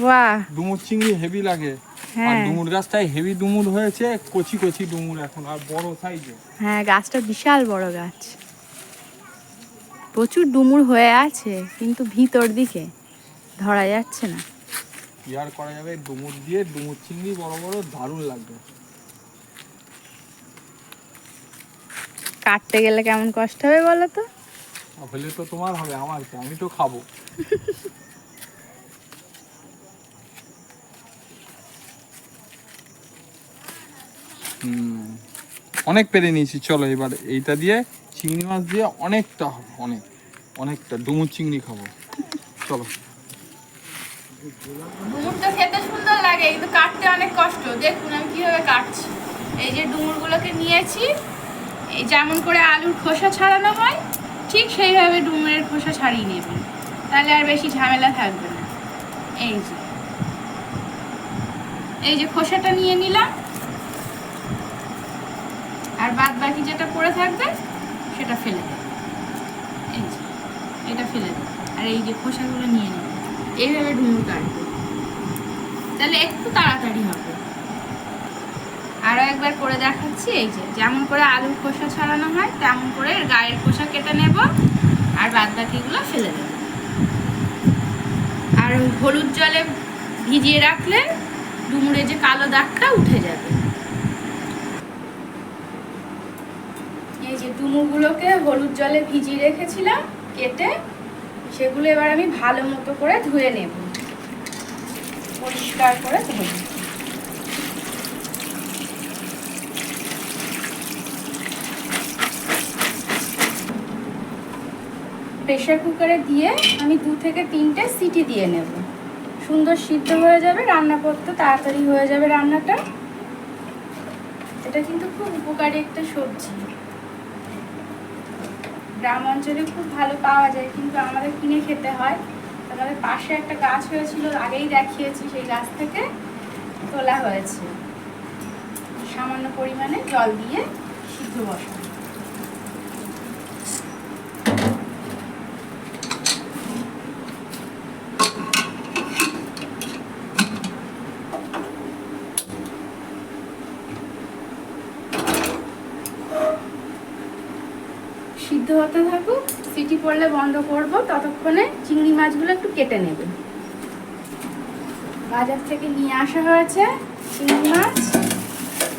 বাহ ডুমুর চিংড়ি হেভি লাগে। আর হ্যাঁ। ডুমুর গাছটায় হেভি ডুমুর হয়েছে কচি কচি ডুমুর এখন আর বড় সাইজে হ্যাঁ গাছটা বিশাল বড় গাছ। প্রচুর ডুমুর হয়ে আছে কিন্তু ভিতর দিকে ধরা যাচ্ছে না। ইয়ার করা যাবে ডুমুর দিয়ে ডুমুর চিংড়ি বড় বড় দারুণ লাগবে। কাটতে গেলে কেমন কষ্ট হবে বলো তো? হলে তো তোমার হবে আমার কি আমি তো খাব। অনেক পেরে নিয়েছি, চলো এবার এইটা দিয়ে চিংড়ি মাছ দিয়ে অনেকটা অনেক, অনেকটা, ডুমুর চিংড়ি খাব। চলো। ডুমুরটা খেতে সুন্দর লাগে, কিন্তু কাটতে অনেক কষ্ট। দেখুন আমি কীভাবে কাটছি। এই যে ডুমুরগুলোকে নিয়েছি, এই যেমন করে আলুর খোসা ছাড়ানো হয়, ঠিক সেইভাবে ডুমুরের খোসা ছাড়িয়ে নেবেন তাহলে আর বেশি ঝামেলা থাকবে না। এই যে। এই যে খোসাটা নিয়ে নিলাম আর বাদ বাকি যেটা পড়ে থাকবে, সেটা ফেলে দেব এই যে, এটা ফেলে দেব আর এই যে খোসাগুলো নিয়ে নেবে এইভাবে ডুমুর কাটবে। তাহলে একটু তাড়াতাড়ি হবে। আরও একবার করে দেখাচ্ছি, এই যে, যেমন করে আলুর খোসা ছাড়ানো হয়, তেমন করে গায়ের খোসা কেটে নেব, আর বাদ বাকিগুলো ফেলে দেব। আর হলুদ জলে ভিজিয়ে রাখলে ডুমুরে যে কালো দাগটা উঠে যাবে। ডুমুরগুলোকে হলুদ জলে ভিজিয়ে রেখেছিলাম, কেটে সেগুলো এবার আমি ভালো মতো করে ধুয়ে নেব। পরিষ্কার করে ধুয়ে প্রেশার কুকারে দিয়ে আমি দু থেকে তিনটে সিটি দিয়ে নেব। সুন্দর সিদ্ধ হয়ে যাবে, রান্না করতে তাড়াতাড়ি হয়ে যাবে রান্নাটা। এটা কিন্তু খুব উপকারী একটা সবজি। গ্রাম অঞ্চলে খুব ভালো পাওয়া যায়, কিন্তু আমাদের কিনে খেতে হয়। আমাদের পাশে একটা গাছ হয়েছিল, আগেই দেখিয়েছি, সেই গাছ থেকে তোলা হয়েছে। সামান্য পরিমাণে জল দিয়ে সিদ্ধ বসানো। সিদ্ধ হতে থাকুক, সিটি পড়লে বন্ধ করব, ততক্ষণে চিংড়ি মাছগুলো একটু কেটে নেবে। বাজার থেকে নিয়ে আসা হয়েছে চিংড়ি মাছ।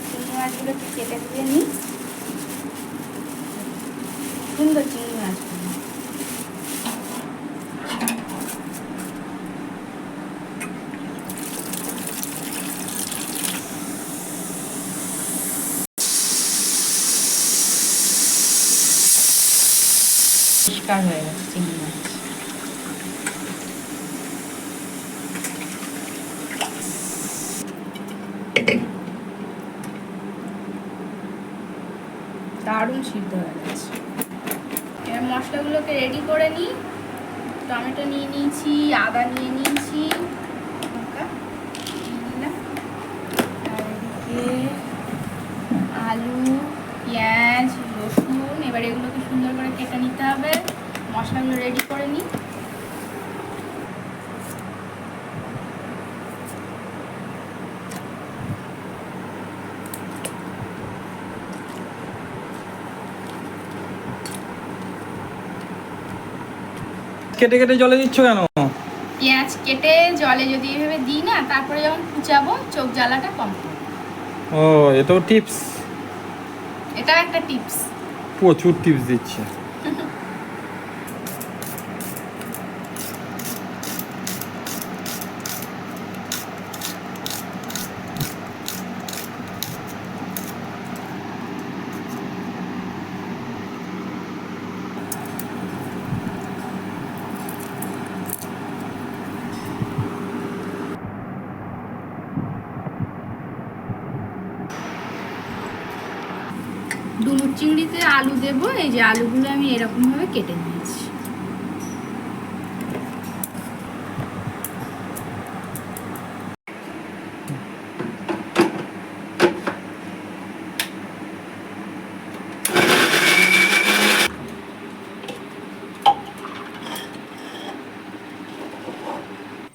চিংড়ি মাছগুলো একটু কেটে দিয়ে নিই। সুন্দর চিংড়ি মাছগুলো পরিষ্কার হয়ে দারুণ সিদ্ধ হয়ে গেছে। এবার মশলাগুলোকে রেডি করে নিই। টমেটো নিয়ে নিয়েছি, আদা নিয়ে নিয়েছি, লঙ্কা নিয়ে নিলাম। আর এদিকে আলু এবার এগুলোকে সুন্দর করে কেটে নিতে হবে। মশলাগুলো রেডি করে নিই। কেটে কেটে জলে দিচ্ছ কেন? পেঁয়াজ কেটে জলে যদি এভাবে দিই না তারপরে যখন কুচাবো চোখ জ্বালাটা কম ও এটাও টিপস এটাও একটা টিপস প্রচুর টিপস দিচ্ছে ডুমুর চিংড়িতে আলু দেবো, এই যে আলুগুলো আমি এরকমভাবে কেটে নিয়েছি।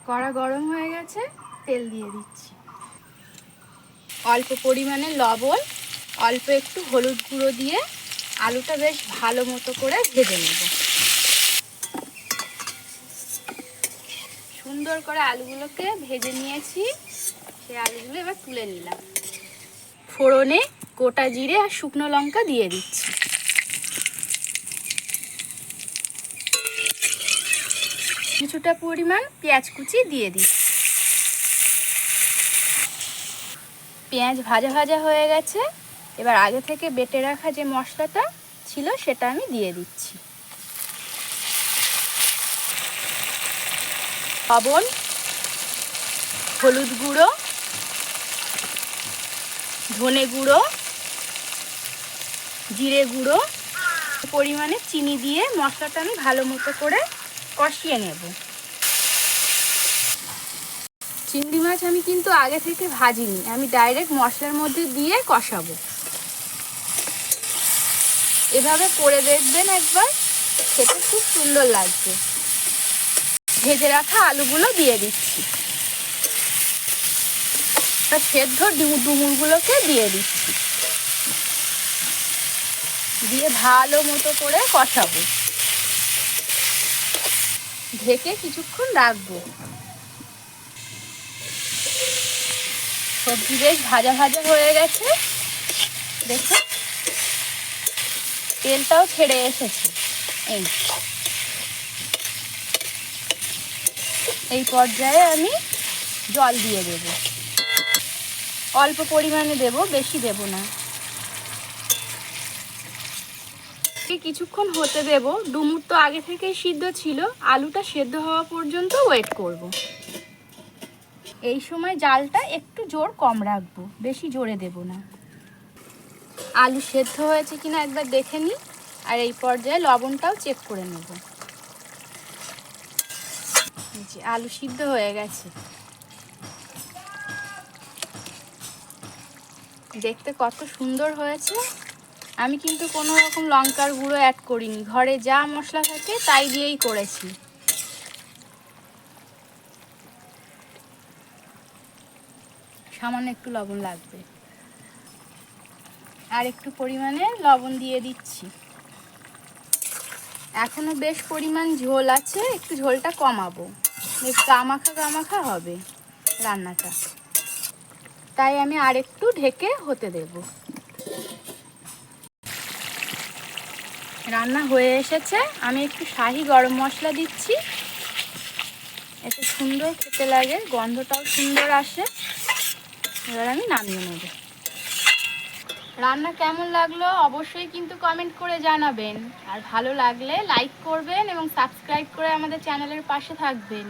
কড়া গরম হয়ে গেছে, তেল দিয়ে দিচ্ছি। অল্প পরিমাণে লবণ অল্প একটু হলুদ গুঁড়ো দিয়ে আলুটা বেশ ভালো মতো করে ভেজে নেব। সুন্দর করে আলুগুলোকে ভেজে নিয়েছি সেই আলুগুলো এবার তুলে নিলাম। ফোড়নে গোটা জিরে আর শুকনো লঙ্কা দিয়ে দিচ্ছি। কিছুটা পরিমাণ পেঁয়াজ কুচি দিয়ে দিচ্ছি। পেঁয়াজ ভাজা ভাজা হয়ে গেছে। এবার আগে থেকে বেটে রাখা যে মশলাটা ছিল, সেটা আমি দিয়ে দিচ্ছি। লবণ, হলুদ গুঁড়ো, ধনে গুঁড়ো, জিরে গুঁড়ো, পরিমাণে চিনি দিয়ে মশলাটা আমি ভালো মতো করে কষিয়ে নেব। চিংড়ি মাছ আমি কিন্তু আগে থেকে ভাজিনি, আমি ডাইরেক্ট মশলার মধ্যে দিয়ে কষাবো। এভাবে করে দেখবেন একবার, খেতে খুব সুন্দর লাগবে ভেজে রাখা আলুগুলো দিয়ে দিচ্ছি। সেদ্ধ ডুমুরগুলোকে দিয়ে দিচ্ছি। দিয়ে ভালো মতো করে কষাবো। ঢেকে কিছুক্ষণ রাখব। সবজি বেশ ভাজা ভাজা হয়ে গেছে। দেখো তেলটাও ছেড়ে এসেছে। এই। এই পর্যায়ে আমি জল দিয়ে দেব। অল্প পরিমাণে দেব, বেশি দেব না। কিছুক্ষণ হতে দেব। ডুমুর তো আগে থেকেই সিদ্ধ ছিল। আলুটা সেদ্ধ হওয়া পর্যন্ত ওয়েট করব। এই সময় জালটা একটু জোর কম রাখব। বেশি জোরে দেব না। আলু সেদ্ধ হয়েছে কিনা একবার দেখে নিই। আর এই পর্যায়ে লবণটাও চেক করে নেব। যে আলু সিদ্ধ হয়ে গেছে। দেখতে কত সুন্দর হয়েছে। আমি কিন্তু কোনো রকম লঙ্কার গুঁড়ো অ্যাড করিনি। ঘরে যা মশলা থাকে তাই দিয়েই করেছি। সামান্য একটু লবণ লাগবে। আর একটু পরিমাণে লবণ দিয়ে দিচ্ছি। এখনও বেশ পরিমাণ ঝোল আছে, একটু ঝোলটা কমাবো। গামাখা গামাখা হবে রান্নাটা। তাই আমি আর একটু ঢেকে হতে দেব। রান্না হয়ে এসেছে, আমি একটু শাহি গরম মশলা দিচ্ছি। এতে সুন্দর খেতে লাগে, গন্ধটাও সুন্দর আসে। এবার আমি নামিয়ে নেব। রান্না কেমন লাগল অবশ্যই কিন্তু কমেন্ট করে জানাবেন। আর ভালো লাগলে লাইক করবেন এবং সাবস্ক্রাইব করে আমাদের চ্যানেলের পাশে থাকবেন।